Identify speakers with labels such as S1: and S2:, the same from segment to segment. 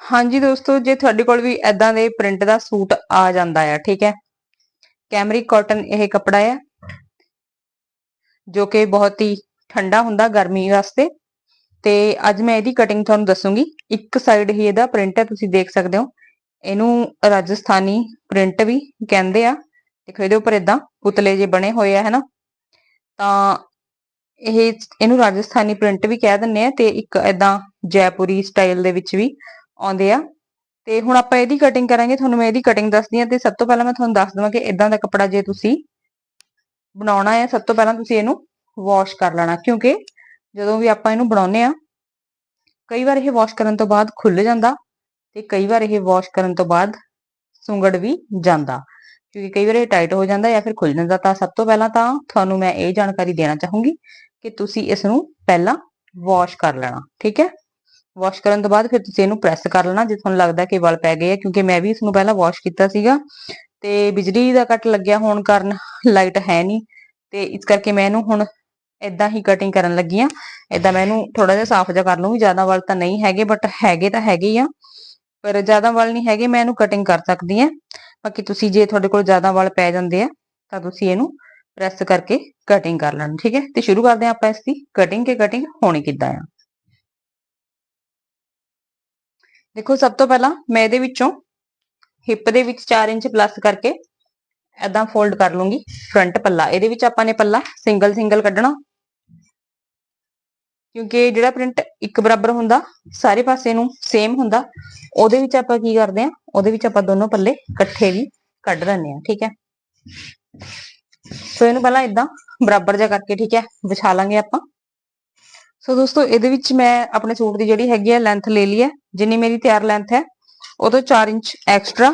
S1: ਹਾਂਜੀ ਦੋਸਤੋ, ਜੇ ਤੁਹਾਡੇ ਕੋਲ ਵੀ ਐਦਾਂ ਦੇ ਪ੍ਰਿੰਟ ਦਾ ਸੂਟ ਆ ਜਾਂਦਾ ਆ, ਠੀਕ ਹੈ? ਕੈਮਰਿਕ ਕਾਟਨ ਇਹ ਕੱਪੜਾ ਆ, ਜੋ ਕਿ ਬਹੁਤ ਹੀ ਠੰਡਾ ਹੁੰਦਾ ਗਰਮੀ ਵਾਸਤੇ। ਤੇ ਅੱਜ ਮੈਂ ਇਹਦੀ ਕਟਿੰਗ ਤੁਹਾਨੂੰ ਦੱਸੂਗੀ। ਇੱਕ ਸਾਈਡ ਹੀ ਇਹਦਾ ਪ੍ਰਿੰਟ ਹੈ ਤੁਸੀਂ ਦੇਖ ਸਕਦੇ ਹੋ। ਇਹਨੂੰ ਰਾਜਸਥਾਨੀ ਪ੍ਰਿੰਟ ਵੀ ਕਹਿੰਦੇ ਆ। ਦੇਖੋ, ਇਹਦੇ ਉੱਪਰ ਇਦਾਂ ਪੁਤਲੇ ਜੇ ਬਣੇ ਹੋਏ ਆ, ਹੈਨਾ? ਤਾਂ ਇਹ ਇਹਨੂੰ ਰਾਜਸਥਾਨੀ ਪ੍ਰਿੰਟ ਵੀ ਕਹਿ ਦਿੰਨੇ ਆ ਤੇ ਇੱਕ ਇਦਾਂ ਜੈਪੁਰੀ ਸਟਾਈਲ ਦੇ ਵਿੱਚ ਵੀ ਆਉਂਦੇ ਆ। ਤੇ ਹੁਣ ਆਪਾਂ ਇਹਦੀ ਕਟਿੰਗ ਕਰਾਂਗੇ, ਤੁਹਾਨੂੰ ਮੈਂ ਇਹਦੀ ਕਟਿੰਗ ਦੱਸਦੀ ਆ ਤੇ ਸਭ ਤੋਂ ਪਹਿਲਾਂ ਮੈਂ ਤੁਹਾਨੂੰ ਦੱਸ ਦਵਾਂ ਕਿ ਇਦਾਂ ਦਾ ਕੱਪੜਾ ਜੇ ਤੁਸੀਂ ਬਣਾਉਣਾ ਹੈ, ਸਭ ਤੋਂ ਪਹਿਲਾਂ ਤੁਸੀਂ ਇਹਨੂੰ ਵਾਸ਼ ਕਰ ਲੈਣਾ, ਕਿਉਂਕਿ ਜਦੋਂ ਵੀ ਆਪਾਂ ਇਹਨੂੰ ਬਣਾਉਨੇ ਆ ਕਈ ਵਾਰ ਇਹ ਵਾਸ਼ ਕਰਨ ਤੋਂ ਬਾਅਦ ਖੁੱਲ ਜਾਂਦਾ ਤੇ ਕਈ ਵਾਰ ਇਹ ਵਾਸ਼ ਕਰਨ ਤੋਂ ਬਾਅਦ ਸੁੰਗੜ ਵੀ ਜਾਂਦਾ, ਕਿਉਂਕਿ ਕਈ ਵਾਰ ਇਹ ਟਾਈਟ ਹੋ ਜਾਂਦਾ ਜਾਂ ਫਿਰ ਖੁੱਲ ਜਾਂਦਾ। ਤਾਂ ਸਭ ਤੋਂ ਪਹਿਲਾਂ ਤਾਂ ਤੁਹਾਨੂੰ ਮੈਂ ਇਹ ਜਾਣਕਾਰੀ ਦੇਣਾ ਚਾਹੂੰਗੀ ਕਿ ਤੁਸੀਂ ਇਸ ਨੂੰ ਪਹਿਲਾਂ ਵਾਸ਼ ਕਰ ਲੈਣਾ, ਠੀਕ ਹੈ? ਵਾਸ਼ ਕਰਨ ਤੋਂ ਬਾਅਦ ਫਿਰ ਤੁਸੀਂ ਇਹਨੂੰ ਪ੍ਰੈਸ ਕਰ ਲੈਣਾ, ਜੇ ਤੁਹਾਨੂੰ ਲੱਗਦਾ ਕਿ ਵਲ ਪੈ ਗਏ ਆ, ਕਿਉਂਕਿ ਮੈਂ ਵੀ ਇਸ ਨੂੰ ਪਹਿਲਾਂ ਵਾਸ਼ ਕੀਤਾ ਸੀਗਾ। ਤੇ ਬਿਜਲੀ ਦਾ ਕੱਟ ਲੱਗਿਆ ਹੋਣ ਕਾਰਨ ਲਾਈਟ ਹੈ ਨਹੀਂ। ਤੇ ਇਸ ਕਰਕੇ ਮੈਂ ਇਹਨੂੰ ਹੁਣ ਇਦਾਂ ਹੀ ਕਟਿੰਗ ਕਰਨ ਲੱਗੀ ਆ। ਇਦਾਂ ਮੈਂ ਇਹਨੂੰ ਥੋੜਾ ਜਿਹਾ ਸਾਫ਼ ਜਿਹਾ ਕਰ ਲੂੰਗੀ ਜ਼ਿਆਦਾ ਵਲ ਤਾਂ ਨਹੀਂ ਹੈਗੇ ਬਟ ਹੈਗੇ ਤਾਂ ਹੈਗੇ ਹੀ ਆ। ਪਰ ਜ਼ਿਆਦਾ ਵਲ ਨਹੀਂ ਹੈਗੇ, ਮੈਂ ਇਹਨੂੰ ਕਟਿੰਗ ਕਰ ਸਕਦੀ ਆ। ਬਾਕੀ ਤੁਸੀਂ ਜੇ ਤੁਹਾਡੇ ਕੋਲ ਜ਼ਿਆਦਾ ਵਲ ਪੈ ਜਾਂਦੇ ਆ, ਤਾਂ ਤੁਸੀਂ ਇਹਨੂੰ ਪ੍ਰੈਸ ਕਰਕੇ ਕਟਿੰਗ ਕਰ ਲੈਣਾ, ਠੀਕ ਹੈ? ਤੇ ਸ਼ੁਰੂ ਕਰਦੇ ਆ ਆਪਾਂ ਇਸ ਦੀ ਕਟਿੰਗ ਕੇ ਕਟਿੰਗ ਹੋਣੀ ਕਿੱਦਾਂ ਆ। ਦੇਖੋ, ਸਭ ਤੋਂ ਪਹਿਲਾਂ ਮੈਂ ਇਹਦੇ ਵਿੱਚੋਂ ਹਿੱਪ ਦੇ ਵਿੱਚ 4 ਇੰਚ ਪਲੱਸ ਕਰਕੇ ਐਦਾਂ ਫੋਲਡ ਕਰ ਲੂੰਗੀ ਫਰੰਟ ਪੱਲਾ। ਇਹਦੇ ਵਿੱਚ ਆਪਾਂ ਨੇ ਪੱਲਾ ਸਿੰਗਲ ਸਿੰਗਲ ਕੱਢਣਾ। ਕਿਉਂਕਿ ਜਿਹੜਾ ਪ੍ਰਿੰਟ ਇੱਕ ਬਰਾਬਰ ਹੁੰਦਾ, ਸਾਰੇ ਪਾਸੇ ਨੂੰ ਸੇਮ ਹੁੰਦਾ, ਉਹਦੇ ਵਿੱਚ ਆਪਾਂ ਕੀ ਕਰਦੇ ਆ ਉਹਦੇ ਵਿੱਚ ਆਪਾਂ ਦੋਨੋਂ ਪੱਲੇ ਇਕੱਠੇ ਵੀ ਕੱਢ ਲੈਂਦੇ ਆ ਠੀਕ ਹੈ? ਸੋ ਇਹਨੂੰ ਪਹਿਲਾਂ ਇਦਾਂ ਬਰਾਬਰ ਜਿਹਾ ਕਰਕੇ, ਠੀਕ ਹੈ, ਵਿਛਾ ਲਾਂਗੇ ਆਪਾਂ। ਸੋ ਦੋਸਤੋ, ਇਹਦੇ ਵਿੱਚ ਮੈਂ ਆਪਣੇ ਸੂਟ ਦੀ ਜਿਹੜੀ ਹੈਗੀ ਹੈ ਲੈਂਥ ਲੈ ਲਈ ਹੈ। ਜਿੰਨੀ ਮੇਰੀ ਤਿਆਰ ਲੈਂਥ ਹੈ, ਉਹ 4 ਇੰਚ ਐਕਸਟਰਾ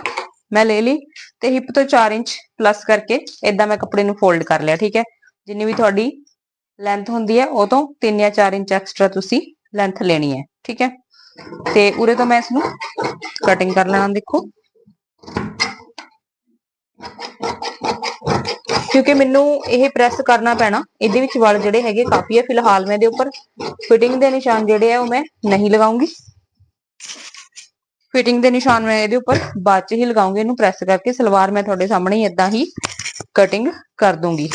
S1: ਮੈਂ ਲੈ ਲਈ ਤੇ ਹਿੱਪ ਤੋਂ 4 ਇੰਚ ਪਲੱਸ ਕਰਕੇ ਇਦਾਂ ਮੈਂ ਕੱਪੜੇ ਨੂੰ ਫੋਲਡ ਕਰ ਲਿਆ, ਠੀਕ ਹੈ? ਜਿੰਨੀ ਵੀ ਤੁਹਾਡੀ ਲੈਂਥ ਹੁੰਦੀ ਹੈ, ਉਹ ਤੋਂ 3 ਜਾਂ 4 ਇੰਚ ਐਕਸਟਰਾ ਤੁਸੀਂ ਲੈਂਥ ਲੈਣੀ ਹੈ, ਠੀਕ ਹੈ? ਤੇ ਉਰੇ ਤੋਂ ਮੈਂ ਇਸ ਨੂੰ ਕਟਿੰਗ ਕਰ ਲੈਣਾ, ਦੇਖੋ। ਕਿਉਂਕਿ ਮੈਨੂੰ ਇਹ ਪ੍ਰੈਸ ਕਰਨਾ ਪੈਣਾ। ਇਹਦੇ ਵਿੱਚ ਵਲ ਜਿਹੜੇ ਹੈਗੇ ਕਾਫੀ ਹੈ ਫਿਲਹਾਲ ਮੈਂ ਇਹਦੇ ਉੱਪਰ ਫਿਟਿੰਗ ਦੇ ਨਿਸ਼ਾਨ ਜਿਹੜੇ ਆ ਉਹ ਮੈਂ ਨਹੀਂ ਲਗਾਉਂਗੀ। ਫਿਟਿੰਗ ਦੇ ਨਿਸ਼ਾਨ ਮੈਂ ਇਹਦੇ ਉੱਪਰ ਬਾਅਦ ਚ ਹੀ ਲਗਾਉਂਗੀ, ਇਹਨੂੰ ਪ੍ਰੈਸ ਕਰਕੇ ਸਲਵਾਰ ਮੈਂ ਤੁਹਾਡੇ ਸਾਹਮਣੇ ਹੀ ਇਦਾਂ ਹੀ ਕਟਿੰਗ ਕਰ ਦੂੰਗੀ।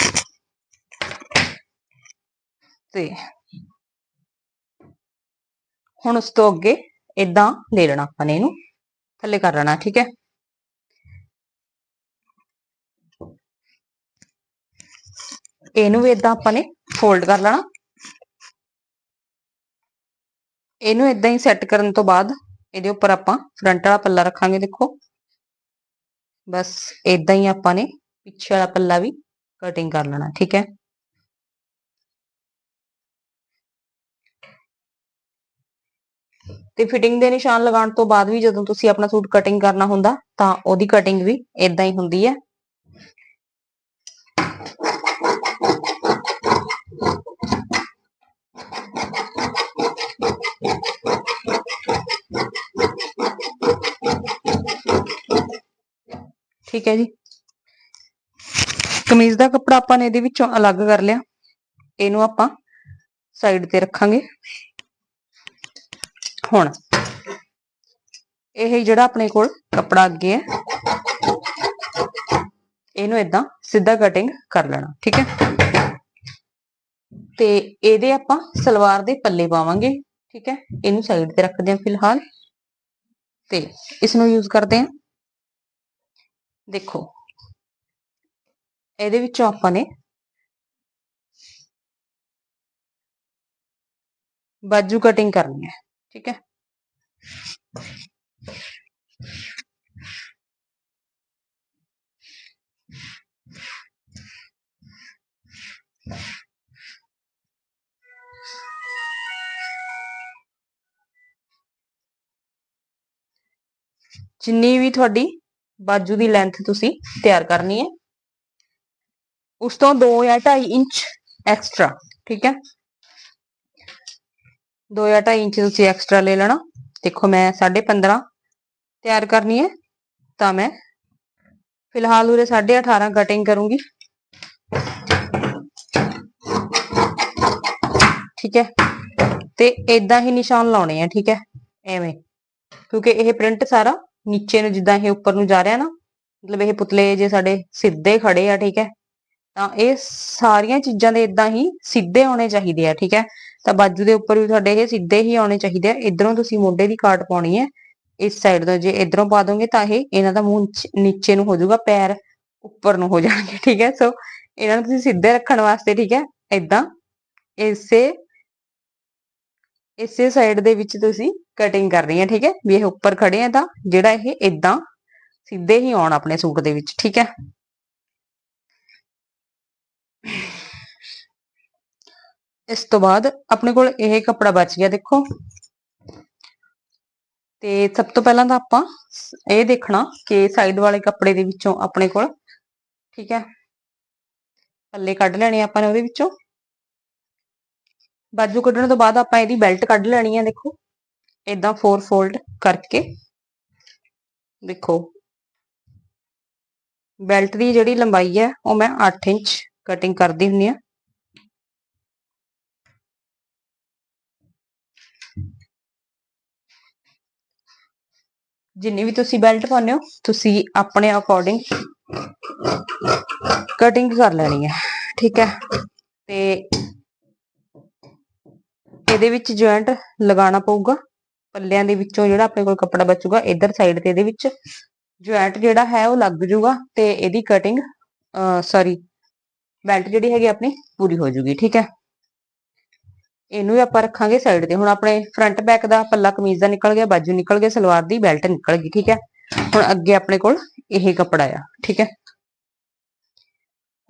S1: ਤੇ ਹੁਣ ਉਸ ਤੋਂ ਅੱਗੇ ਇਦਾਂ ਲੈ ਲੈਣਾ ਆਪਾਂ ਨੇ ਇਹਨੂੰ, ਥੱਲੇ ਕਰ ਲੈਣਾ, ਠੀਕ ਹੈ? ਇਹਨੂੰ ਵੀ ਇਦਾਂ ਆਪਾਂ ਨੇ ਫੋਲਡ ਕਰ ਲੈਣਾ। ਇਹਨੂੰ ਇਦਾਂ ਹੀ ਸੈੱਟ ਕਰਨ ਤੋਂ ਬਾਅਦ ਇਹਦੇ ਉੱਪਰ ਆਪਾਂ ਫਰੰਟ ਵਾਲਾ ਪੱਲਾ ਰੱਖਾਂਗੇ ਦੇਖੋ। ਬਸ ਇਦਾਂ ਹੀ ਆਪਾਂ ਨੇ ਪਿੱਛੇ ਵਾਲਾ ਪੱਲਾ ਵੀ ਕਟਿੰਗ ਕਰ ਲੈਣਾ, ਠੀਕ ਹੈ। ਤੇ ਫਿਟਿੰਗ ਦੇ ਨਿਸ਼ਾਨ ਲਗਾਉਣ ਤੋਂ ਬਾਅਦ ਵੀ ਜਦੋਂ ਤੁਸੀਂ ਆਪਣਾ ਸੂਟ ਕਟਿੰਗ ਕਰਨਾ ਹੁੰਦਾ ਤਾਂ ਉਹਦੀ ਕਟਿੰਗ ਵੀ ਇਦਾਂ ਹੀ ਹੁੰਦੀ ਹੈ। ਠੀਕ ਹੈ ਜੀ। ਕਮੀਜ਼ ਦਾ ਕੱਪੜਾ ਆਪਾਂ ਨੇ ਇਹਦੇ ਵਿੱਚੋਂ ਅਲੱਗ ਕਰ ਲਿਆ। ਇਹਨੂੰ ਆਪਾਂ ਸਾਈਡ ਤੇ ਰੱਖਾਂਗੇ। ਹੁਣ ਇਹ ਜਿਹੜਾ ਆਪਣੇ ਕੋਲ ਕੱਪੜਾ ਅੱਗੇ ਹੈ, ਇਹਨੂੰ ਇਦਾਂ ਸਿੱਧਾ ਕਟਿੰਗ ਕਰ ਲੈਣਾ, ਠੀਕ ਹੈ। ਤੇ ਇਹਦੇ ਆਪਾਂ ਸਲਵਾਰ ਦੇ ਪੱਲੇ ਪਾਵਾਂਗੇ। ਠੀਕ ਹੈ, ਇਹਨੂੰ ਸਾਈਡ ਤੇ ਰੱਖਦੇ ਹਾਂ ਫਿਲਹਾਲ ਤੇ ਇਸ ਨੂੰ ਯੂਜ਼ ਕਰਦੇ ਹਾਂ। ਦੇਖੋ, ਇਹਦੇ ਵਿੱਚੋਂ ਆਪਾਂ ਨੇ ਬਾਜੂ ਕਟਿੰਗ ਕਰਨੀ ਹੈ, ਠੀਕ ਹੈ। ਜਿੰਨੀ ਵੀ ਤੁਹਾਡੀ ਬਾਜੂ ਦੀ ਲੈਂਥ ਤੁਸੀਂ ਤਿਆਰ ਕਰਨੀ ਹੈ, ਉਸ ਤੋਂ 2 ਜਾਂ 2.5 ਇੰਚ ਐਕਸਟਰਾ ਠੀਕ ਹੈ? 2 ਜਾਂ 2.5 ਇੰਚ ਤੁਸੀਂ ਐਕਸਟਰਾ ਲੈ ਲੈਣਾ। ਦੇਖੋ ਮੈਂ 15.5 ਤਿਆਰ ਕਰਨੀ ਹੈ, ਤਾਂ ਮੈਂ ਫਿਲਹਾਲ ਉਰੇ 18.5 ਕਟਿੰਗ ਕਰੂੰਗੀ। ਠੀਕ ਹੈ? ਤੇ ਇਦਾਂ ਹੀ ਨਿਸ਼ਾਨ ਲਾਉਣੇ ਆ, ਠੀਕ ਹੈ? ਐਵੇਂ। ਕਿਉਂਕਿ ਇਹ ਪ੍ਰਿੰਟ ਸਾਰਾ ਨੀਚੇ ਨੂੰ ਜਿੱਦਾਂ ਇਹ ਉੱਪਰ ਨੂੰ ਜਾ ਰਿਹਾ ਨਾ, ਮਤਲਬ ਇਹ ਪੁਤਲੇ ਜੇ ਸਾਡੇ ਸਿੱਧੇ ਖੜੇ ਆ, ਠੀਕ ਹੈ, ਤਾਂ ਇਹ ਸਾਰੀਆਂ ਚੀਜ਼ਾਂ ਦੇ ਇਦਾਂ ਹੀ ਸਿੱਧੇ ਆਉਣੇ ਚਾਹੀਦੇ ਆ, ਠੀਕ ਹੈ, ਤਾਂ ਬਾਜੂ ਦੇ ਉੱਪਰ ਵੀ ਤੁਹਾਡੇ ਇਹ ਸਿੱਧੇ ਹੀ ਆਉਣੇ ਚਾਹੀਦੇ ਆ, ਇਧਰੋਂ ਤੁਸੀਂ ਮੋਢੇ ਦੀ ਕਾਟ ਪਾਉਣੀ ਹੈ, ਇਸ ਸਾਈਡ ਤੋਂ ਜੇ ਇਧਰੋਂ ਪਾ ਦੋਗੇ ਤਾਂ ਇਹ ਇਹਨਾਂ ਦਾ ਮੂੰਹ ਨੀਚੇ ਨੂੰ ਹੋ ਜਾਊਗਾ, ਪੈਰ ਉੱਪਰ ਨੂੰ ਹੋ ਜਾਣਗੇ, ਠੀਕ ਹੈ, ਸੋ ਇਹਨਾਂ ਨੂੰ ਤੁਸੀਂ ਸਿੱਧੇ ਰੱਖਣ ਵਾਸਤੇ, ਠੀਕ ਹੈ, ਇਦਾਂ ਇਸੇ ਇਸੇ ਸਾਈਡ ਦੇ ਵਿੱਚ ਤੁਸੀਂ ਕਟਿੰਗ ਕਰਨੀ ਹੈ, ਠੀਕ ਹੈ? ਵੀ ਇਹ ਉੱਪਰ ਖੜੇ ਆ ਤਾਂ ਜਿਹੜਾ ਇਹ ਇਦਾਂ ਸਿੱਧੇ ਹੀ ਆਉਣ ਆਪਣੇ ਸੂਟ ਦੇ ਵਿੱਚ, ਠੀਕ ਹੈ? ਇਸ ਤੋਂ ਬਾਅਦ ਆਪਣੇ ਕੋਲ ਇਹ ਕੱਪੜਾ ਬਚ ਗਿਆ, ਦੇਖੋ। ਤੇ ਸਭ ਤੋਂ ਪਹਿਲਾਂ ਤਾਂ ਆਪਾਂ ਇਹ ਦੇਖਣਾ ਕਿ ਸਾਈਡ ਵਾਲੇ ਕੱਪੜੇ ਦੇ ਵਿੱਚੋਂ ਆਪਣੇ ਕੋਲ, ਠੀਕ ਹੈ? ਪੱਲੇ ਕੱਢ ਲੈਣੇ ਆਪਾਂ ਨੇ ਉਹਦੇ ਵਿੱਚੋਂ। ਬਾਜੂ ਕੱਢਣ ਤੋਂ ਬਾਅਦ ਆਪਾਂ ਇਹਦੀ ਬੈਲਟ ਕੱਢ ਲੈਣੀ ਹੈ ਦੇਖੋ। ਇਦਾਂ 4 ਫੋਲਡ ਕਰਕੇ। ਦੇਖੋ। ਬੈਲਟ ਦੀ ਜਿਹੜੀ ਲੰਬਾਈ ਹੈ ਉਹ ਮੈਂ 8 ਇੰਚ ਕਟਿੰਗ ਕਰਦੀ ਹੁੰਨੀ ਆ। ਜਿੰਨੀ ਵੀ ਤੁਸੀਂ ਬੈਲਟ ਪਾਉਂਦੇ ਹੋ, ਤੁਸੀਂ ਆਪਣੇ ਅਕੋਰਡਿੰਗ ਕਟਿੰਗ ਕਰ ਲੈਣੀ ਹੈ ਠੀਕ ਹੈ। ਤੇ ਇਹਦੇ ਵਿੱਚ ਜੁਆਇੰਟ ਲਗਾਉਣਾ ਪਊਗਾ। ਪੱਲਿਆਂ ਦੇ ਵਿੱਚੋਂ ਜਿਹੜਾ ਆਪਣੇ ਕੋਲ ਕੱਪੜਾ ਬਚੂਗਾ, ਇਧਰ ਸਾਈਡ ਤੇ ਇਹਦੇ ਵਿੱਚ ਜੁਆਇੰਟ ਜਿਹੜਾ ਹੈ ਉਹ ਲੱਗ ਜੂਗਾ ਤੇ ਇਹਦੀ ਕਟਿੰਗ ਸੌਰੀ ਬੈਲਟ ਜਿਹੜੀ ਹੈਗੀ ਆਪਣੀ ਪੂਰੀ ਹੋ ਜੂਗੀ, ਠੀਕ ਹੈ। ਇਹਨੂੰ ਆਪਾਂ ਰੱਖਾਂਗੇ ਸਾਈਡ ਤੇ। ਹੁਣ ਆਪਣੇ ਫਰੰਟ ਬੈਕ ਦਾ ਪੱਲਾ ਕਮੀਜ਼ ਦਾ ਨਿਕਲ ਗਿਆ, ਬਾਜੂ ਨਿਕਲ ਗਿਆ, ਸਲਵਾਰ ਦੀ ਬੈਲਟ ਨਿਕਲ ਗਈ, ਠੀਕ ਹੈ। ਹੁਣ ਅੱਗੇ ਆਪਣੇ ਕੋਲ ਇਹ ਕੱਪੜਾ ਆ, ਠੀਕ ਹੈ।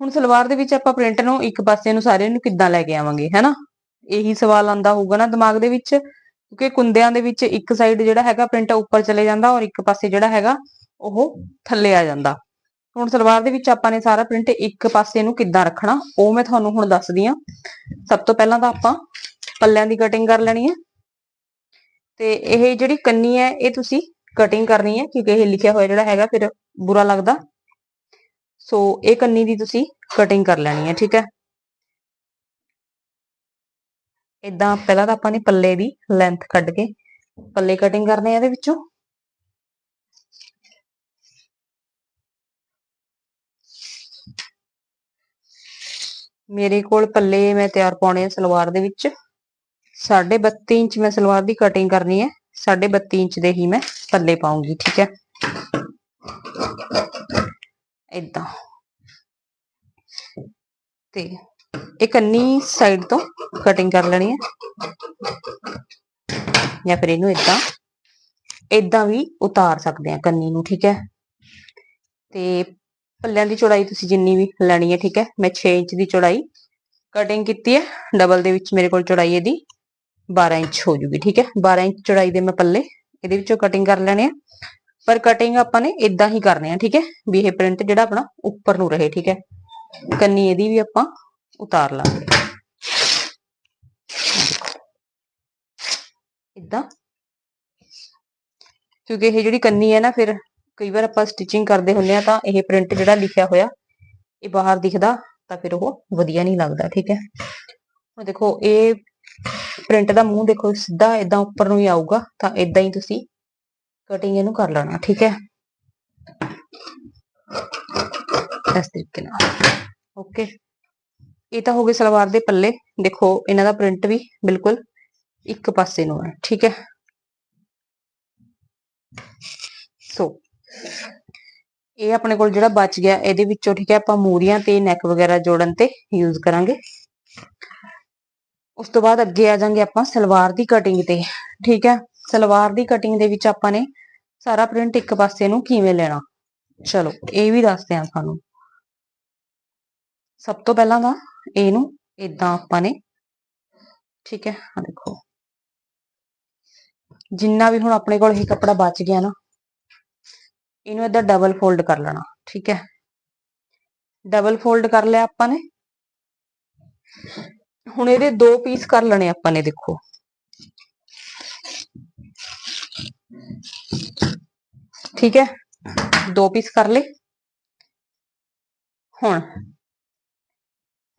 S1: ਹੁਣ ਸਲਵਾਰ ਦੇ ਵਿੱਚ ਆਪਾਂ ਪ੍ਰਿੰਟ ਨੂੰ ਇੱਕ ਪਾਸੇ ਨੂੰ ਸਾਰੇ ਨੂੰ ਕਿੱਦਾਂ ਲੈ ਕੇ ਆਵਾਂਗੇ, ਹੈਨਾ? ਇਹੀ ਸਵਾਲ ਆਂਦਾ ਹੋਊਗਾ ਨਾ ਦਿਮਾਗ ਦੇ ਵਿੱਚ, ਕਿਉਂਕਿ ਕੁੰਦਿਆਂ ਦੇ ਵਿੱਚ ਇੱਕ ਸਾਈਡ ਜਿਹੜਾ ਹੈਗਾ ਪ੍ਰਿੰਟ ਉੱਪਰ ਚਲੇ ਜਾਂਦਾ ਔਰ ਇੱਕ ਪਾਸੇ ਜਿਹੜਾ ਹੈਗਾ ਉਹ ਥੱਲੇ ਆ ਜਾਂਦਾ। ਹੁਣ ਸਲਵਾਰ ਦੇ ਵਿੱਚ ਆਪਾਂ ਨੇ ਸਾਰਾ ਪ੍ਰਿੰਟ ਇੱਕ ਪਾਸੇ ਨੂੰ ਕਿੱਦਾਂ ਰੱਖਣਾ, ਉਹ ਮੈਂ ਤੁਹਾਨੂੰ ਹੁਣ ਦੱਸਦੀ ਆ ਸਭ ਤੋਂ ਪਹਿਲਾਂ ਤਾਂ ਆਪਾਂ ਪੱਲਿਆਂ ਦੀ ਕਟਿੰਗ ਕਰ ਲੈਣੀ ਹੈ। ਤੇ ਇਹ ਜਿਹੜੀ ਕੰਨੀ ਹੈ, ਇਹ ਤੁਸੀਂ ਕਟਿੰਗ ਕਰਨੀ ਹੈ, ਕਿਉਂਕਿ ਇਹ ਲਿਖਿਆ ਹੋਇਆ ਜਿਹੜਾ ਹੈਗਾ ਫਿਰ ਬੁਰਾ ਲੱਗਦਾ। ਸੋ ਇਹ ਕੰਨੀ ਦੀ ਤੁਸੀਂ ਕਟਿੰਗ ਕਰ ਲੈਣੀ ਹੈ, ਠੀਕ ਹੈ। ਇਦਾਂ ਪਹਿਲਾਂ ਤਾਂ ਆਪਾਂ ਨੇ ਪੱਲੇ ਦੀ ਲੈਂਥ ਕੱਢ ਕੇ ਪੱਲੇ ਕਟਿੰਗ ਕਰਨੇ ਆ ਇਹਦੇ ਵਿੱਚੋਂ। ਮੇਰੇ ਕੋਲ ਪੱਲੇ ਮੈਂ ਤਿਆਰ ਪਾਉਣੇ ਆ ਸਲਵਾਰ ਦੇ ਵਿੱਚ। 32 ਇੰਚ ਮੈਂ ਸਲਵਾਰ ਦੀ ਕਟਿੰਗ ਕਰਨੀ ਹੈ 32 ਇੰਚ ਦੇ ਹੀ ਮੈਂ ਪੱਲੇ ਪਾਉਂਗੀ, ਠੀਕ ਹੈ? ਇਦਾਂ ਤੇ ਇਹ ਕੰਨੀ ਸਾਈਡ ਤੋਂ ਕਟਿੰਗ ਕਰ ਲੈਣੀ ਹੈ। ਜਾਂ ਫਿਰ ਇਹਨੂੰ ਇਦਾਂ ਇਦਾਂ ਵੀ ਉਤਾਰ ਸਕਦੇ ਆ ਕੰਨੀ ਨੂੰ, ਠੀਕ ਹੈ। ਤੇ ਪੱਲਿਆਂ ਦੀ ਚੌੜਾਈ ਤੁਸੀਂ ਜਿੰਨੀ ਵੀ ਲੈਣੀ ਹੈ, ਠੀਕ ਹੈ। ਮੈਂ 6 ਇੰਚ ਦੀ ਚੌੜਾਈ ਕਟਿੰਗ ਕੀਤੀ ਹੈ। ਡਬਲ ਦੇ ਵਿੱਚ ਮੇਰੇ ਕੋਲ ਚੌੜਾਈ ਇਹਦੀ 12 ਇੰਚ ਹੋ ਜੂਗੀ, ਠੀਕ ਹੈ। 12 ਇੰਚ ਚੌੜਾਈ ਦੇ ਮੈਂ ਪੱਲੇ ਇਹਦੇ ਵਿੱਚੋਂ ਕਟਿੰਗ ਕਰ ਲੈਣੇ ਆ। ਪਰ ਕਟਿੰਗ ਆਪਾਂ ਨੇ ਇਦਾਂ ਹੀ ਕਰਨੇ ਆ, ਠੀਕ ਹੈ। ਵੀ ਇਹ ਪ੍ਰਿੰਟ ਜਿਹੜਾ ਆਪਣਾ ਉੱਪਰ ਨੂੰ ਰਹੇ, ਠੀਕ ਹੈ। ਕੰਨੀ ਇਹਦੀ ਵੀ ਆਪਾਂ ਉਤਾਰ ਲਾਂਗੇ ਇਦਾਂ ਕਿਉਂਕਿ ਇਹ ਜਿਹੜੀ ਕੰਨੀ ਹੈ ਨਾ, ਫਿਰ ਕਈ ਵਾਰ ਆਪਾਂ ਸਟਿਚਿੰਗ ਕਰਦੇ ਹੁੰਦੇ ਆ ਤਾਂ ਇਹ ਪ੍ਰਿੰਟ ਜਿਹੜਾ ਲਿਖਿਆ ਹੋਇਆ, ਇਹ ਬਾਹਰ ਦਿਖਦਾ ਤਾਂ ਫਿਰ ਉਹ ਵਧੀਆ ਨਹੀਂ ਲੱਗਦਾ, ਠੀਕ ਹੈ? ਹੁਣ ਦੇਖੋ, ਇਹ ਪ੍ਰਿੰਟ ਦਾ ਮੂੰਹ ਦੇਖੋ, ਸਿੱਧਾ ਇਦਾਂ ਉੱਪਰ ਨੂੰ ਹੀ ਆਊਗਾ ਤਾਂ ਇਦਾਂ ਹੀ ਤੁਸੀਂ ਕਟਿੰਗ ਇਹਨੂੰ ਕਰ ਲੈਣਾ, ਠੀਕ ਹੈ? ਇਸ ਤਰੀਕੇ ਨਾਲ ਓਕੇ ਇਹ ਤਾਂ ਹੋ ਗਏ ਸਲਵਾਰ ਦੇ ਪੱਲੇ। ਦੇਖੋ, ਇਹਨਾਂ ਦਾ ਪ੍ਰਿੰਟ ਵੀ ਬਿਲਕੁਲ ਇੱਕ ਪਾਸੇ ਨੂੰ ਹੈ, ਠੀਕ ਹੈ? ਸੋ ਇਹ ਆਪਣੇ ਕੋਲ ਜਿਹੜਾ ਬਚ ਗਿਆ, ਇਹਦੇ ਵਿੱਚੋਂ, ਠੀਕ ਹੈ, ਆਪਾਂ ਮੂਰੀਆਂ ਤੇ ਨੈਕ ਵਗੈਰਾ ਜੋੜਨ ਤੇ ਯੂਜ਼ ਕਰਾਂਗੇ। ਉਸ ਤੋਂ ਬਾਅਦ ਅੱਗੇ ਆ ਜਾਾਂਗੇ ਆਪਾਂ ਸਲਵਾਰ ਦੀ ਕਟਿੰਗ ਤੇ, ਠੀਕ ਹੈ? ਸਲਵਾਰ ਦੀ ਕਟਿੰਗ ਦੇ ਵਿੱਚ ਆਪਾਂ ਨੇ ਸਾਰਾ ਪ੍ਰਿੰਟ ਇੱਕ ਪਾਸੇ ਨੂੰ ਕਿਵੇਂ ਲੈਣਾ? ਚਲੋ, ਇਹ ਵੀ ਦੱਸਦੇ ਆ ਸਾਨੂੰ ਸਭ ਤੋਂ ਪਹਿਲਾਂ ਤਾਂ ਇਹਨੂੰ ਇਦਾਂ ਆਪਾਂ ਨੇ, ਠੀਕ ਹੈ ਆ ਦੇਖੋ। ਜਿੰਨਾ ਵੀ ਹੁਣ ਆਪਣੇ ਕੋਲ ਇਹ ਕੱਪੜਾ ਬਚ ਗਿਆ ਨਾ, ਇਹਨੂੰ ਇਦਾਂ ਡਬਲ ਫੋਲਡ ਕਰ ਲੈਣਾ, ਠੀਕ ਹੈ। ਡਬਲ ਫੋਲਡ ਕਰ ਲਿਆ ਆਪਾਂ ਨੇ। ਹੁਣ ਇਹਦੇ ਦੋ ਪੀਸ ਕਰ ਲੈਣੇ ਆਪਾਂ ਨੇ, ਦੇਖੋ। ਠੀਕ ਹੈ, ਦੋ ਪੀਸ ਕਰ ਲਏ। ਹੁਣ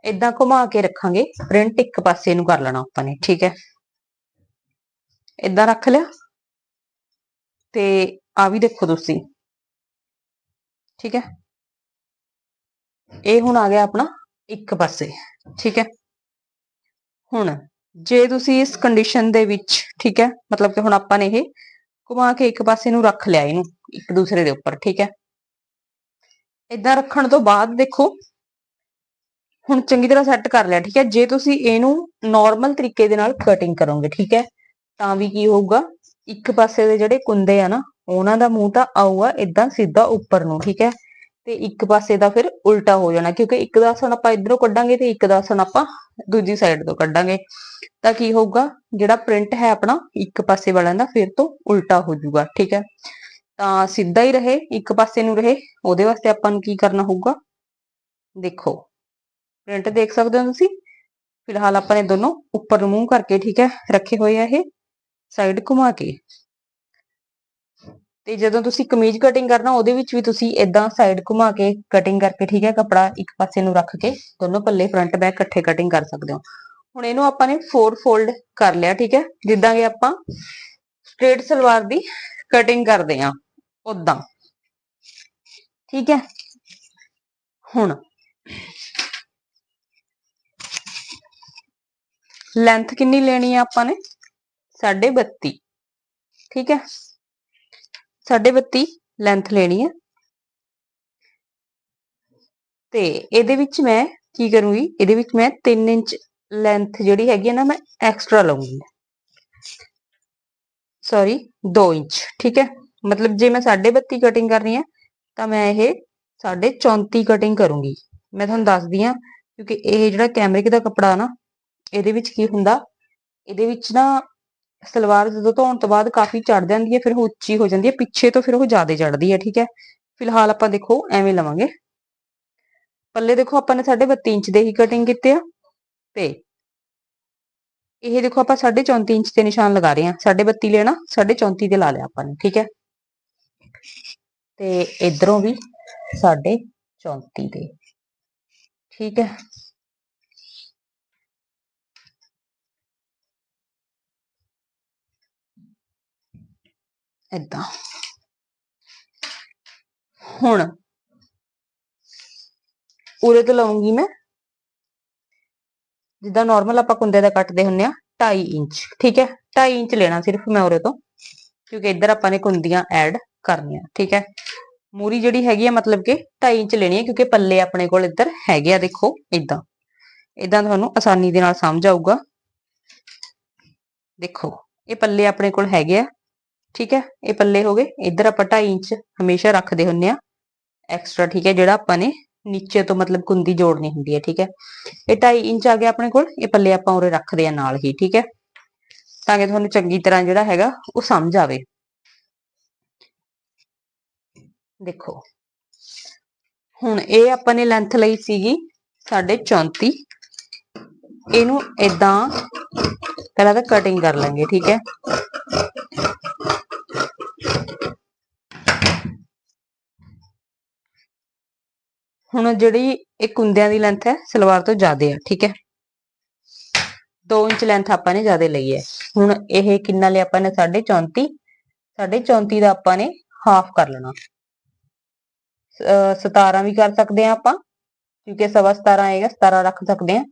S1: ਇਦਾਂ ਘੁਮਾ ਕੇ ਰੱਖਾਂਗੇ ਪ੍ਰਿੰਟ ਇੱਕ ਪਾਸੇ ਨੂੰ ਕਰ ਲੈਣਾ ਆਪਾਂ ਨੇ, ਠੀਕ ਹੈ। ਇਦਾਂ ਰੱਖ ਲਿਆ। ਤੇ ਆ ਵੀ ਦੇਖੋ ਤੁਸੀਂ। ਠੀਕ ਹੈ। ਇਹ ਹੁਣ ਆ ਗਿਆ ਆਪਣਾ ਇੱਕ ਪਾਸੇ, ਠੀਕ ਹੈ। ਹੁਣ ਜੇ ਤੁਸੀਂ ਇਸ ਕੰਡੀਸ਼ਨ ਦੇ ਵਿੱਚ, ਠੀਕ ਹੈ, ਮਤਲਬ ਕਿ ਹੁਣ ਆਪਾਂ ਨੇ ਇਹ ਘੁਮਾ ਕੇ ਇੱਕ ਪਾਸੇ ਨੂੰ ਰੱਖ ਲਿਆ ਇਹਨੂੰ, ਇੱਕ ਦੂਸਰੇ ਦੇ ਉੱਪਰ, ਠੀਕ ਹੈ। ਇਦਾਂ ਰੱਖਣ ਤੋਂ ਬਾਅਦ ਦੇਖੋ ਹੁਣ ਚੰਗੀ ਤਰ੍ਹਾਂ ਸੈੱਟ ਕਰ ਲਿਆ, ਠੀਕ ਹੈ? ਜੇ ਤੁਸੀਂ ਇਹਨੂੰ ਨਾਰਮਲ ਤਰੀਕੇ ਦੇ ਨਾਲ ਕਟਿੰਗ ਕਰੋਗੇ, ਠੀਕ ਹੈ? ਤਾਂ ਵੀ ਕੀ ਹੋਊਗਾ? ਇੱਕ ਪਾਸੇ ਦੇ ਜਿਹੜੇ ਕੁੰਦੇ ਆ ਨਾ, ਉਹਨਾਂ ਦਾ ਮੂੰਹ ਤਾਂ ਆਊਗਾ ਇਦਾਂ ਸਿੱਧਾ ਉੱਪਰ ਨੂੰ, ਠੀਕ ਹੈ? ਤੇ ਇੱਕ ਪਾਸੇ ਦਾ ਫਿਰ ਉਲਟਾ ਹੋ ਜਾਣਾ, ਕਿਉਂਕਿ ਇੱਕ ਦਾ ਆਸਣ ਆਪਾਂ ਇਧਰੋਂ ਕੱਢਾਂਗੇ ਤੇ ਇੱਕ ਦਾ ਆਸਣ ਆਪਾਂ ਦੂਜੀ ਸਾਈਡ ਤੋਂ ਕੱਢਾਂਗੇ। ਤਾਂ ਕੀ ਹੋਊਗਾ? ਜਿਹੜਾ ਪ੍ਰਿੰਟ ਹੈ ਆਪਣਾ, ਇੱਕ ਪਾਸੇ ਵਾਲਿਆਂ ਦਾ ਫਿਰ ਤੋਂ ਉਲਟਾ ਹੋ ਜਾਊਗਾ, ਠੀਕ ਹੈ? ਤਾਂ ਸਿੱਧਾ ਹੀ ਰਹੇ, ਇੱਕ ਪਾਸੇ ਨੂੰ ਰਹੇ, ਉਹਦੇ ਵਾਸਤੇ ਆਪਾਂ ਨੂੰ ਕੀ ਕਰਨਾ ਹੋਊਗਾ? ਦੇਖੋ ਪ੍ਰਿੰਟ ਦੇਖ ਸਕਦੇ ਹੋ ਤੁਸੀਂ। ਫਿਲਹਾਲ ਆਪਾਂ ਨੇ ਦੋਨੋਂ ਉੱਪਰ ਨੂੰ ਮੂੰਹ ਕਰਕੇ, ਠੀਕ ਹੈ, ਰੱਖੇ ਹੋਏ ਆ ਇਹ ਸਾਈਡ ਘੁਮਾ ਕੇ। ਤੇ ਜਦੋਂ ਤੁਸੀਂ ਕਮੀਜ਼ ਕਟਿੰਗ ਕਰਨਾ, ਉਹਦੇ ਵਿੱਚ ਵੀ ਤੁਸੀਂ ਇਦਾਂ ਸਾਈਡ ਘੁਮਾ ਕੇ ਕਟਿੰਗ ਕਰਕੇ, ਠੀਕ ਹੈ, ਕੱਪੜਾ ਇੱਕ ਪਾਸੇ ਨੂੰ ਰੱਖ ਕੇ ਦੋਨੋਂ ਪੱਲੇ ਫਰੰਟ ਬੈਕ ਇਕੱਠੇ ਕਟਿੰਗ ਕਰ ਸਕਦੇ ਹੋ। ਹੁਣ ਇਹਨੂੰ ਆਪਾਂ ਨੇ 4 ਫੋਲਡ ਕਰ ਲਿਆ, ਠੀਕ ਹੈ, ਜਿੱਦਾਂ ਕਿ ਆਪਾਂ ਸਟ੍ਰੇਟ ਸਲਵਾਰ ਦੀ ਕਟਿੰਗ ਕਰਦੇ ਆ ਉਦਾਂ ਠੀਕ ਹੈ, ਹੁਣ ਲੈਂਥ ਕਿੰਨੀ ਲੈਣੀ ਆ ਆਪਾਂ ਨੇ? 32.5 ਠੀਕ ਹੈ? 32.5 ਲੈਂਥ ਲੈਣੀ ਹੈ ਤੇ ਇਹਦੇ ਵਿੱਚ ਮੈਂ ਕੀ ਕਰੂੰਗੀ? ਇਹਦੇ ਵਿੱਚ ਮੈਂ 3 ਇੰਚ ਲੈਂਥ ਜਿਹੜੀ ਹੈਗੀ ਹੈ ਨਾ, ਮੈਂ ਐਕਸਟਰਾ ਲਵਾਂਗੀ ਸੌਰੀ 2 ਇੰਚ। ਠੀਕ ਹੈ? ਮਤਲਬ ਜੇ ਮੈਂ 32.5 ਕਟਿੰਗ ਕਰਨੀ ਹੈ ਤਾਂ ਮੈਂ ਇਹ 34 ਕਟਿੰਗ ਕਰੂੰਗੀ। ਮੈਂ ਤੁਹਾਨੂੰ ਦੱਸਦੀ ਆ ਕਿਉਂਕਿ ਇਹ ਜਿਹੜਾ ਕੈਮਰਿਕ ਦਾ ਕੱਪੜਾ ਨਾ ਇਹਦੇ ਵਿੱਚ ਕੀ ਹੁੰਦਾ, ਇਹਦੇ ਵਿੱਚ ਨਾ ਸਲਵਾਰ ਜਦੋਂ ਧੋਣ ਤੋਂ ਬਾਅਦ ਕਾਫੀ ਚੜ ਜਾਂਦੀ ਹੈ, ਫਿਰ ਉਹ ਉੱਚੀ ਹੋ ਜਾਂਦੀ ਹੈ, ਪਿੱਛੇ ਤੋਂ ਫਿਰ ਉਹ ਜ਼ਿਆਦਾ ਚੜਦੀ ਹੈ, ਠੀਕ ਹੈ। ਫਿਲਹਾਲ ਆਪਾਂ ਦੇਖੋ, ਐਵੇਂ ਲਵਾਂਗੇ। ਪੱਲੇ ਦੇਖੋ, ਆਪਾਂ ਨੇ 32 ਇੰਚ ਦੇ ਹੀ ਕਟਿੰਗ ਕੀਤੇ ਆ ਤੇ ਇਹ ਦੇਖੋ, ਆਪਾਂ 34 ਇੰਚ ਤੇ ਨਿਸ਼ਾਨ ਲਗਾ ਰਹੇ ਹਾਂ। 32 ਲੈਣਾ 34 ਤੇ ਲਾ ਲਿਆ ਆਪਾਂ ਨੇ, ਠੀਕ ਹੈ। ਤੇ ਇਧਰੋਂ ਵੀ 34 ਤੇ ਠੀਕ ਹੈ। ਏਦਾਂ। ਹੁਣ ਉਰੇ ਤੋਂ ਲਵਾਂਗੀ ਮੈਂ। ਜਿੱਦਾਂ ਨਾਰਮਲ ਆਪਾਂ ਕੁੰਦੇ ਦਾ ਕੱਟਦੇ ਹੁੰਨੇ ਆ 2.5 ਇੰਚ, ਠੀਕ ਹੈ? 2.5 ਇੰਚ ਲੈਣਾ ਸਿਰਫ ਮੈਂ ਉਰੇ ਤੋਂ, ਕਿਉਂਕਿ ਇੱਧਰ ਆਪਾਂ ਨੇ ਕੁੰਦੀਆਂ ਐਡ ਕਰਨੀਆਂ, ਠੀਕ ਹੈ? ਮੂਰੀ ਜਿਹੜੀ ਹੈਗੀ ਆ ਮਤਲਬ ਕਿ 2.5 ਇੰਚ ਲੈਣੀ ਹੈ, ਕਿਉਂਕਿ ਪੱਲੇ ਆਪਣੇ ਕੋਲ ਇੱਧਰ ਹੈਗੇ ਆ, ਦੇਖੋ ਇਦਾਂ ਇਦਾਂ ਤੁਹਾਨੂੰ ਆਸਾਨੀ ਦੇ ਨਾਲ ਸਮਝ ਆਊਗਾ। ਦੇਖੋ, ਇਹ ਪੱਲੇ ਆਪਣੇ ਕੋਲ ਹੈਗੇ ਆ ਠੀਕ ਹੈ? ਇਹ ਪੱਲੇ ਹੋ ਗਏ। ਇੱਧਰ ਆਪਾਂ 2.5 ਇੰਚ ਹਮੇਸ਼ਾ ਰੱਖਦੇ ਹੁੰਨੇ ਆ ਐਕਸਟਰਾ ਠੀਕ ਹੈ, ਜਿਹੜਾ ਆਪਾਂ ਨੇ ਨੀਚੇ ਤੋਂ ਮਤਲਬ ਕੁੰਦੀ ਜੋੜਨੀ ਹੁੰਦੀ ਹੈ, ਠੀਕ ਹੈ? ਇਹ 2.5 ਇੰਚ ਆ ਗਿਆ ਆਪਣੇ ਕੋਲ। ਇਹ ਪੱਲੇ ਆਪਾਂ ਉਰੇ ਰੱਖਦੇ ਆ ਨਾਲ ਹੀ, ਠੀਕ ਹੈ? ਤਾਂ ਕਿ ਤੁਹਾਨੂੰ ਚੰਗੀ ਤਰ੍ਹਾਂ ਜਿਹੜਾ ਹੈਗਾ ਉਹ ਸਮਝ ਆਵੇ। ਦੇਖੋ। ਹੁਣ ਇਹ ਆਪਾਂ ਨੇ ਲੈਂਥ ਲਈ ਸੀਗੀ 34 ਇਹਨੂੰ ਇਦਾਂ ਪਹਿਲਾਂ ਤਾਂ ਕਟਿੰਗ ਕਰ ਲਾਂਗੇ, ਠੀਕ ਹੈ? ਹੁਣ ਜਿਹੜੀ ਇਹ ਕੁੰਦਿਆਂ ਦੀ ਲੈਂਥ ਹੈ, ਸਲਵਾਰ ਤੋਂ ਜ਼ਿਆਦਾ ਹੈ, ਠੀਕ ਹੈ? 2 ਇੰਚ ਲੈਂਥ ਆਪਾਂ ਨੇ ਜ਼ਿਆਦਾ ਲਈ ਹੈ। ਹੁਣ ਇਹ ਕਿੰਨਾ ਲਿਆ ਆਪਾਂ ਨੇ? 34 34 ਦਾ ਆਪਾਂ ਨੇ ਹਾਫ ਕਰ ਲੈਣਾ। 17 ਵੀ ਕਰ ਸਕਦੇ ਆ ਆਪਾਂ ਕਿਉਂਕਿ ਸਵਾ 17 ਆਏਗਾ 17 ਰੱਖ ਸਕਦੇ ਆ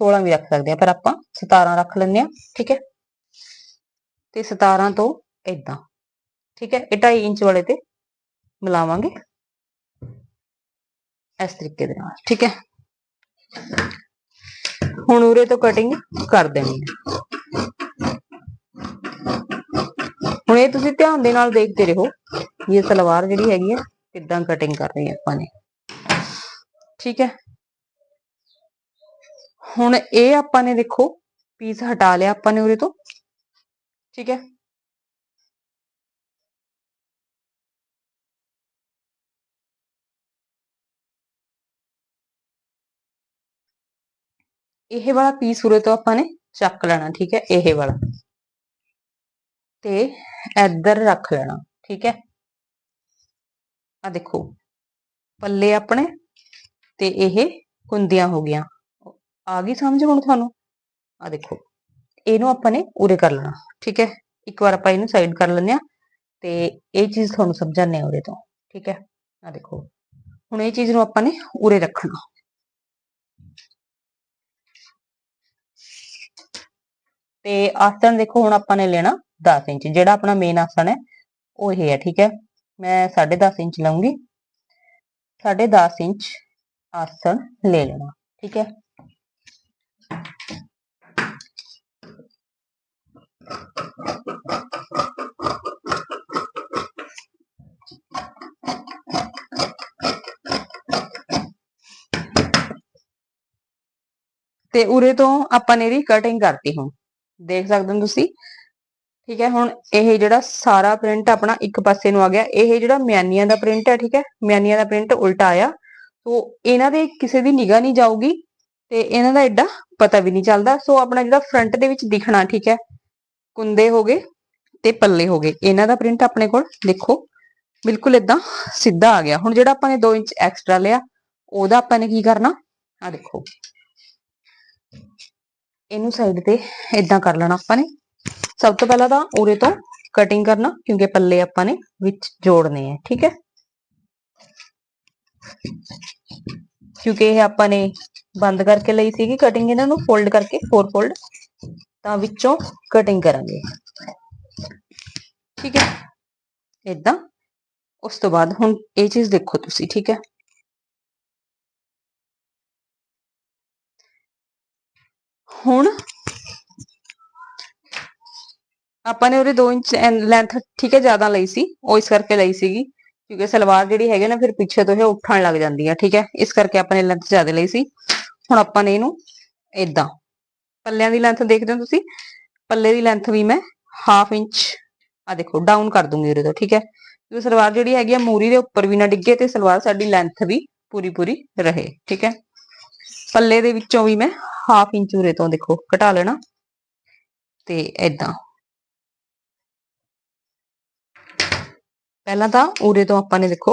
S1: 16 ਵੀ ਰੱਖ ਸਕਦੇ ਆ ਪਰ ਆਪਾਂ 17 ਰੱਖ ਲੈਂਦੇ ਆ ਠੀਕ ਹੈ? ਤੇ 17 ਤੋਂ ਇਦਾਂ ਠੀਕ ਹੈ? ਇਹ 2.5 ਇੰਚ ਵਾਲੇ ਤੇ ਮਿਲਾਵਾਂਗੇ। ਇਸ ਤਰੀਕੇ ਦੇ ਨਾਲ ਠੀਕ ਹੈ ਹੁਣ ਉਰੇ ਤੋਂ ਕਟਿੰਗ ਕਰ ਦੇਣੀ ਹੈ ਹੁਣ ਇਹ ਤੁਸੀਂ ਧਿਆਨ ਦੇ ਨਾਲ ਦੇਖਦੇ ਰਹੋ ਇਹ ਸਲਵਾਰ ਜਿਹੜੀ ਹੈਗੀ ਹੈ ਕਿੱਦਾਂ ਕਟਿੰਗ ਕਰ ਰਹੀ ਹੈ ਆਪਾਂ ਨੇ ਠੀਕ ਹੈ ਹੁਣ ਇਹ ਆਪਾਂ ਨੇ ਦੇਖੋ ਪੀਸ ਹਟਾ ਲਿਆ ਆਪਾਂ ਨੇ ਉਰੇ ਤੋਂ ਠੀਕ ਹੈ ਇਹ ਵਾਲਾ ਪੀਸ ਉਰੇ ਤੋਂ ਆਪਾਂ ਨੇ ਚੱਕ ਲੈਣਾ, ਠੀਕ ਹੈ, ਇਹ ਵਾਲਾ। ਤੇ ਇੱਧਰ ਰੱਖ ਲੈਣਾ, ਠੀਕ ਹੈ। ਆ ਦੇਖੋ, ਪੱਲੇ ਆਪਣੇ ਤੇ ਇਹ ਕੁੰਦੀਆਂ ਹੋ ਗਈਆਂ। ਆ ਗਈ ਸਮਝ ਹੁਣ ਤੁਹਾਨੂੰ? ਆ ਦੇਖੋ, ਇਹਨੂੰ ਆਪਾਂ ਨੇ ਉਰੇ ਕਰ ਲੈਣਾ, ਠੀਕ ਹੈ। ਇੱਕ ਵਾਰ ਆਪਾਂ ਇਹਨੂੰ ਸਾਈਡ ਕਰ ਲੈਂਦੇ ਆ ਤੇ ਇਹ ਚੀਜ਼ ਤੁਹਾਨੂੰ ਸਮਝਾਣੇ ਆ ਉਰੇ ਤੋਂ, ਠੀਕ ਹੈ। ਆ ਦੇਖੋ, ਹੁਣ ਇਹ ਚੀਜ਼ ਨੂੰ ਆਪਾਂ ਨੇ ਉਰੇ ਰੱਖਣਾ। ਤੇ ਆਸਣ ਦੇਖੋ ਹੁਣ ਆਪਾਂ ਨੇ ਲੈਣਾ 10 ਇੰਚ, ਜਿਹੜਾ ਆਪਣਾ ਮੇਨ ਆਸਣ ਹੈ, ਉਹ ਇਹ ਹੈ, ਠੀਕ ਹੈ? ਮੈਂ 10.5 ਇੰਚ ਲਵਾਂਗੀ 10.5 ਇੰਚ ਆਸਣ ਲੈ ਲੈਣਾ, ਠੀਕ ਹੈ? ਤੇ ਉਰੇ ਤੋਂ ਆਪਾਂ ਨੇ ਇਹਦੀ ਕਟਿੰਗ ਕਰਤੀ ਹੁਣ। ਦੇਖ ਸਕਦੇ ਹੋ ਤੁਸੀਂ। ਠੀਕ ਹੈ, ਹੁਣ ਇਹ ਜਿਹੜਾ ਸਾਰਾ ਪ੍ਰਿੰਟ ਆਪਣਾ ਇੱਕ ਪਾਸੇ ਨੂੰ ਆ ਗਿਆ। ਇਹ ਜਿਹੜਾ ਮਿਆਨੀਆਂ ਦਾ ਪ੍ਰਿੰਟ ਹੈ, ਠੀਕ ਹੈ, ਮਿਆਨੀਆਂ ਦਾ ਪ੍ਰਿੰਟ ਉਲਟਾ ਆਇਆ। ਸੋ ਇਹਨਾਂ ਦੇ ਕਿਸੇ ਦੀ ਨਿਗਾਹ ਨਹੀਂ ਜਾਊਗੀ ਤੇ ਇਹਨਾਂ ਦਾ ਐਡਾ ਪਤਾ ਵੀ ਨਹੀਂ ਚੱਲਦਾ। ਸੋ ਆਪਣਾ ਜਿਹੜਾ ਫਰੰਟ ਦੇ ਵਿੱਚ ਦਿਖਣਾ, ਠੀਕ ਹੈ, ਕੁੰਦੇ ਹੋ ਗਏ ਤੇ ਪੱਲੇ ਹੋ ਗਏ। ਇਹਨਾਂ ਦਾ ਪ੍ਰਿੰਟ ਆਪਣੇ ਕੋਲ ਦੇਖੋ, ਬਿਲਕੁਲ ਇਦਾਂ ਸਿੱਧਾ ਆ ਗਿਆ। ਹੁਣ ਜਿਹੜਾ ਆਪਾਂ ਨੇ 2 ਇੰਚ ਐਕਸਟਰਾ ਲਿਆ, ਉਹਦਾ ਆਪਾਂ ਨੇ ਕੀ ਕਰਨਾ? ਆ ਦੇਖੋ। ਇਹਨੂੰ ਸਾਈਡ ਤੇ ਇਦਾਂ ਕਰ ਲੈਣਾ ਆਪਾਂ ਨੇ। ਸਭ ਤੋਂ ਪਹਿਲਾਂ ਤਾਂ ਉਰੇ ਤੋਂ ਕਟਿੰਗ ਕਰਨਾ, ਕਿਉਂਕਿ ਪੱਲੇ ਆਪਾਂ ਨੇ ਵਿੱਚ ਜੋੜਨੇ ਆ, ਠੀਕ ਹੈ। ਕਿਉਂਕਿ ਇਹ ਆਪਾਂ ਨੇ ਬੰਦ ਕਰਕੇ ਲਈ ਸੀਗੀ ਕਟਿੰਗ ਇਹਨਾਂ ਨੂੰ ਫੋਲਡ ਕਰਕੇ ਫੋਰ ਫੋਲਡ ਤਾਂ ਵਿੱਚੋਂ ਕਟਿੰਗ ਕਰਾਂਗੇ। ਠੀਕ ਹੈ। ਇਦਾਂ ਉਸ ਤੋਂ ਬਾਅਦ ਹੁਣ ਇਹ ਚੀਜ਼ ਦੇਖੋ ਤੁਸੀਂ, ਠੀਕ ਹੈ। ਹੁਣ ਆਪਾਂ ਨੇ ਉਹਦੇ 2 ਇੰਚ ਲੈਂਥ ਠੀਕ ਹੈ ਜ਼ਿਆਦਾ ਲਈ ਸੀ, ਉਹ ਇਸ ਕਰਕੇ ਲਈ ਸੀਗੀ, ਕਿਉਂਕਿ ਸਲਵਾਰ ਜਿਹੜੀ ਹੈਗੀ ਨਾ, ਫਿਰ ਪਿੱਛੇ ਤੋਂ ਇਹ ਉੱਠਣ ਲੱਗ ਜਾਂਦੀ ਆ, ਠੀਕ ਹੈ, ਇਸ ਕਰਕੇ ਆਪਾਂ ਨੇ ਲੈਂਥ ਜ਼ਿਆਦਾ ਲਈ ਸੀ। ਹੁਣ ਆਪਾਂ ਨੇ ਇਹਨੂੰ ਇਦਾਂ ਪੱਲਿਆਂ ਦੀ ਲੈਂਥ ਦੇਖਦੇ ਹੋ ਤੁਸੀਂ, ਪੱਲੇ ਦੀ ਲੈਂਥ ਵੀ ਮੈਂ ਹਾਫ ਇੰਚ ਆ ਦੇਖੋ ਡਾਊਨ ਕਰ ਦੂੰਗੀ ਉਹਦੇ ਤੋਂ, ਠੀਕ ਹੈ। ਕਿਉਂਕਿ ਸਲਵਾਰ ਜਿਹੜੀ ਹੈਗੀ ਆ, ਮੂਰੀ ਦੇ ਉੱਪਰ ਵੀ ਨਾ ਡਿੱਗੇ ਤੇ ਸਲਵਾਰ ਸਾਡੀ ਲੈਂਥ ਵੀ ਪੂਰੀ ਪੂਰੀ ਰਹੇ, ਠੀਕ ਹੈ। ਪੱਲੇ ਦੇ ਵਿੱਚੋਂ ਵੀ ਮੈਂ ਹਾਫ ਇੰਚ ਉਰੇ ਤੋਂ ਦੇਖੋ ਘਟਾ ਲੈਣਾ। ਤੇ ਇਦਾਂ ਪਹਿਲਾਂ ਤਾਂ ਉਰੇ ਤੋਂ ਆਪਾਂ ਨੇ ਦੇਖੋ,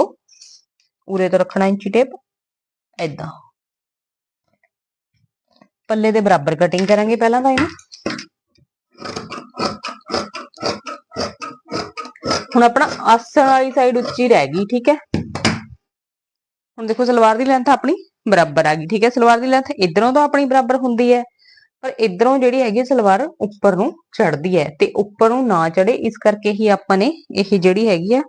S1: ਉਰੇ ਤੋਂ ਰੱਖਣਾ ਇੰਚੀ ਟੇਪ ਇਦਾਂ ਪੱਲੇ ਦੇ ਬਰਾਬਰ ਕਟਿੰਗ ਕਰਾਂਗੇ ਪਹਿਲਾਂ ਤਾਂ ਇਹਨੂੰ। ਹੁਣ ਆਪਣਾ ਆਸਣ ਵਾਲੀ ਸਾਈਡ ਉੱਚੀ ਰਹਿ ਗਈ, ਠੀਕ ਹੈ। ਹੁਣ ਦੇਖੋ ਸਲਵਾਰ ਦੀ ਲੈਂਥ ਆਪਣੀ ਬਰਾਬਰ ਆ ਗਈ, ਠੀਕ ਹੈ, ਸਲਵਾਰ ਦੀ ਲੈਂਥ ਇਧਰੋਂ ਤਾਂ ਆਪਣੀ ਬਰਾਬਰ ਹੁੰਦੀ ਹੈ, ਪਰ ਇਧਰੋਂ ਜਿਹੜੀ ਹੈਗੀ ਸਲਵਾਰ ਉੱਪਰ ਨੂੰ ਚੜਦੀ ਹੈ ਤੇ ਉੱਪਰ ਨੂੰ ਨਾ ਚੜੇ ਇਸ ਕਰਕੇ ਹੀ ਆਪਾਂ ਨੇ ਇਹ ਜਿਹੜੀ ਹੈਗੀ ਆ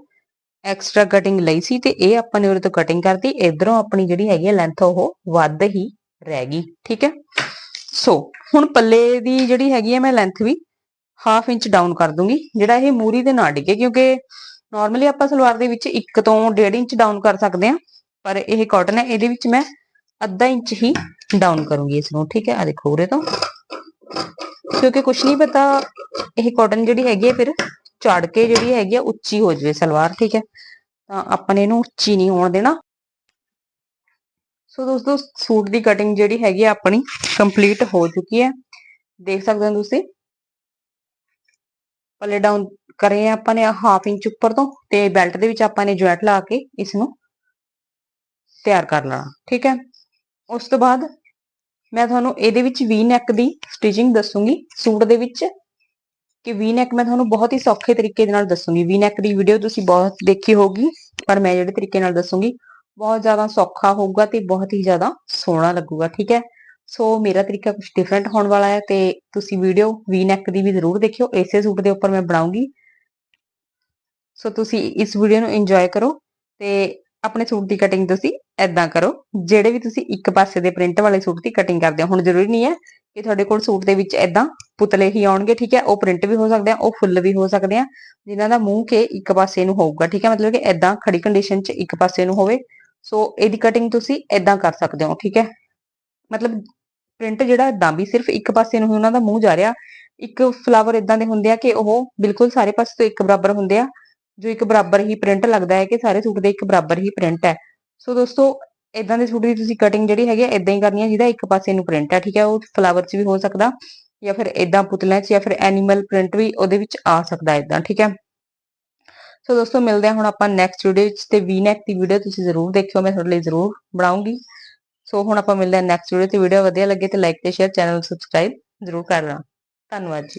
S1: ਐਕਸਟਰਾ ਕਟਿੰਗ ਲਈ ਸੀ ਤੇ ਇਹ ਆਪਾਂ ਨੇ ਉਹਦੇ ਤੋਂ ਕਟਿੰਗ ਕਰਤੀ, ਇਧਰੋਂ ਆਪਣੀ ਜਿਹੜੀ ਹੈਗੀ ਹੈ ਲੈਂਥ ਉਹ ਵੱਧ ਹੀ ਰਹਿ ਗਈ, ਠੀਕ ਹੈ। ਸੋ ਹੁਣ ਪੱਲੇ ਦੀ ਜਿਹੜੀ ਹੈਗੀ ਹੈ ਮੈਂ ਲੈਂਥ ਵੀ ਹਾਫ ਇੰਚ ਡਾਊਨ ਕਰ ਦੂੰਗੀ, ਜਿਹੜਾ ਇਹ ਮੂਰੀ ਦੇ ਨਾ ਡਿੱਗੇ, ਕਿਉਂਕਿ ਨਾਰਮਲੀ ਆਪਾਂ ਸਲਵਾਰ ਦੇ ਵਿੱਚ 1 ਤੋਂ 1.5 ਇੰਚ ਡਾਊਨ ਕਰ ਸਕਦੇ ਹਾਂ, ਪਰ ਇਹ ਕਾਟਨ ਹੈ, ਇਹਦੇ ਵਿੱਚ ਮੈਂ ਅੱਧਾ ਇੰਚ ਹੀ ਡਾਊਨ ਕਰੂੰਗੀ ਇਸ ਨੂੰ, ਠੀਕ ਹੈ? ਆ ਦੇਖੋ ਉਰੇ ਤੋਂ। ਕਿਉਂਕਿ ਕੁਛ ਨਹੀਂ ਪਤਾ, ਇਹ ਕਾਟਨ ਜਿਹੜੀ ਹੈਗੀ ਹੈ ਫਿਰ ਚੜ ਕੇ ਜਿਹੜੀ ਹੈਗੀ ਆ ਉੱਚੀ ਹੋ ਜਾਵੇ ਸਲਵਾਰ, ਠੀਕ ਹੈ? ਤਾਂ ਆਪਾਂ ਨੇ ਇਹਨੂੰ ਉੱਚੀ ਨਹੀਂ ਹੋਣ ਦੇਣਾ। ਸੋ ਦੋਸਤੋ, ਸੂਟ ਦੀ ਕਟਿੰਗ ਜਿਹੜੀ ਹੈਗੀ ਆ ਆਪਣੀ ਕੰਪਲੀਟ ਹੋ ਚੁੱਕੀ ਹੈ। ਦੇਖ ਸਕਦੇ ਹੋ ਤੁਸੀਂ? ਪੱਲੇ ਡਾਊਨ ਕਰੇ ਆਪਾਂ ਨੇ ਹਾਫ ਇੰਚ ਉੱਪਰ ਤੋਂ ਤੇ ਬੈਲਟ ਦੇ ਵਿੱਚ ਆਪਾਂ ਨੇ ਜੁਆਇੰਟ ਲਾ ਕੇ ਇਸ ਨੂੰ ਤਿਆਰ ਕਰ ਲੈਣਾ, ਠੀਕ ਹੈ? ਉਸ ਤੋਂ ਬਾਅਦ ਮੈਂ ਤੁਹਾਨੂੰ ਇਹਦੇ ਵਿੱਚ ਵੀ ਨੈਕ ਦੀ ਸਟਿਚਿੰਗ ਦੱਸੂਗੀ, ਸੂਟ ਦੇ ਵਿੱਚ, ਕਿ ਵੀ ਨੈਕ ਮੈਂ ਤੁਹਾਨੂੰ ਬਹੁਤ ਹੀ ਸੌਖੇ ਤਰੀਕੇ ਦੇ ਨਾਲ ਦੱਸੂਗੀ। ਵੀ ਨੈਕ ਦੀ ਵੀਡੀਓ ਤੁਸੀਂ ਬਹੁਤ ਦੇਖੀ ਹੋਗੀ ਪਰ ਮੈਂ ਜਿਹੜੇ ਤਰੀਕੇ ਨਾਲ ਦੱਸੂਗੀ, ਬਹੁਤ ਜ਼ਿਆਦਾ ਸੌਖਾ ਹੋਊਗਾ ਤੇ ਬਹੁਤ ਹੀ ਜ਼ਿਆਦਾ ਸੋਹਣਾ ਲੱਗੂਗਾ, ਠੀਕ ਹੈ? ਸੋ ਮੇਰਾ ਤਰੀਕਾ ਕੁਝ ਡਿਫਰੈਂਟ ਹੋਣ ਵਾਲਾ ਹੈ ਤੇ ਤੁਸੀਂ ਵੀਡੀਓ ਵੀ ਨੈਕ ਦੀ ਵੀ ਜ਼ਰੂਰ ਦੇਖਿਓ, ਇਸੇ ਸੂਟ ਦੇ ਉੱਪਰ ਮੈਂ ਬਣਾਉਂਗੀ। ਸੋ ਤੁਸੀਂ ਇਸ ਵੀਡੀਓ ਨੂੰ ਇੰਜੋਏ ਕਰੋ ਤੇ ਆਪਣੇ ਸੂਟ ਦੀ ਕਟਿੰਗ ਤੁਸੀਂ ਐਦਾਂ ਕਰੋ, ਜਿਹੜੇ ਵੀ ਤੁਸੀਂ ਇੱਕ ਪਾਸੇ ਦੇ ਪ੍ਰਿੰਟ ਵਾਲੇ ਸੂਟ ਦੀ ਕਟਿੰਗ ਕਰਦੇ ਹੋ, ਹੁਣ ਜ਼ਰੂਰੀ ਨਹੀਂ ਹੈ ਕਿ ਤੁਹਾਡੇ ਕੋਲ ਸੂਟ ਦੇ ਵਿੱਚ ਐਦਾਂ ਪੁਤਲੇ ਹੀ ਆਉਣਗੇ, ਠੀਕ ਹੈ, ਉਹ ਪ੍ਰਿੰਟ ਵੀ ਹੋ ਸਕਦੇ ਆ, ਉਹ ਫੁੱਲ ਵੀ ਹੋ ਸਕਦੇ ਆ, ਜਿਨ੍ਹਾਂ ਦਾ ਮੂੰਹ ਕੇ ਇੱਕ ਪਾਸੇ ਨੂੰ ਹੋਊਗਾ, ਠੀਕ ਹੈ, ਮਤਲਬ ਕਿ ਐਦਾਂ ਖੜੀ ਕੰਡੀਸ਼ਨ 'ਚ ਇੱਕ ਪਾਸੇ ਨੂੰ ਹੋਵੇ, ਸੋ ਇਹਦੀ ਕਟਿੰਗ ਤੁਸੀਂ ਐਦਾਂ ਕਰ ਸਕਦੇ ਹੋ, ਠੀਕ ਹੈ, ਮਤਲਬ ਪ੍ਰਿੰਟ ਜਿਹੜਾ ਏਦਾਂ ਵੀ ਸਿਰਫ ਇੱਕ ਪਾਸੇ ਨੂੰ ਹੀ ਉਹਨਾਂ ਦਾ ਮੂੰਹ ਜਾ ਰਿਹਾ, ਇੱਕ ਫਲਾਵਰ ਇਦਾਂ ਦੇ ਹੁੰਦੇ ਆ ਕਿ ਉਹ ਬਿਲਕੁਲ ਸਾਰੇ ਪਾਸੇ ਤੋਂ ਇੱਕ ਬਰਾਬਰ ਹੁੰਦੇ ਆ ਜੋ ਇੱਕ ਬਰਾਬਰ ਹੀ ਪ੍ਰਿੰਟ ਲੱਗਦਾ ਹੈ ਕਿ ਸਾਰੇ ਸੂਟ ਦੇ ਇੱਕ ਬਰਾਬਰ ਹੀ ਪ੍ਰਿੰਟ ਹੈ। ਸੋ ਦੋਸਤੋ ਇਦਾਂ ਦੇ ਸੂਟ ਦੀ ਤੁਸੀਂ ਕਟਿੰਗ ਜਿਹੜੀ ਹੈਗੀ ਇਦਾਂ ਹੀ ਕਰਨੀ ਹੈ ਜਿਹਦਾ ਇੱਕ ਪਾਸੇ ਨੂੰ ਪ੍ਰਿੰਟ ਹੈ, ਠੀਕ ਹੈ? ਉਹ ਫਲਾਵਰ 'ਚ ਵੀ ਹੋ ਸਕਦਾ ਜਾਂ ਫਿਰ ਇਦਾਂ ਪੁਤਲਿਆਂ 'ਚ ਜਾਂ ਫਿਰ ਐਨੀਮਲ ਪ੍ਰਿੰਟ ਵੀ ਉਹਦੇ ਵਿੱਚ ਆ ਸਕਦਾ ਇਦਾਂ ਠੀਕ ਹੈ? ਸੋ ਦੋਸਤੋ, ਮਿਲਦੇ ਹਾਂ ਹੁਣ ਆਪਾਂ ਨੈਕਸਟ ਵੀਡੀਓ ਚ ਤੇ ਵੀ ਨੈਕ ਦੀ ਵੀਡੀਓ ਤੁਸੀਂ ਜ਼ਰੂਰ ਦੇਖਿਓ, ਮੈਂ ਤੁਹਾਡੇ ਲਈ ਜ਼ਰੂਰ ਬਣਾਉਂਗੀ। ਸੋ ਹੁਣ ਆਪਾਂ ਮਿਲਦੇ ਹਾਂ ਨੈਕਸਟ ਵੀਡੀਓ ਤੇ ਵੀਡੀਓ ਵਧੀਆ ਲੱਗੇ ਤੇ ਲਾਈਕ ਤੇ ਸ਼ੇਅਰ ਚੈਨਲ ਸਬਸਕ੍ਰਾਈਬ ਜ਼ਰੂਰ ਕਰਨਾ। ਧੰਨਵਾਦ ਜੀ।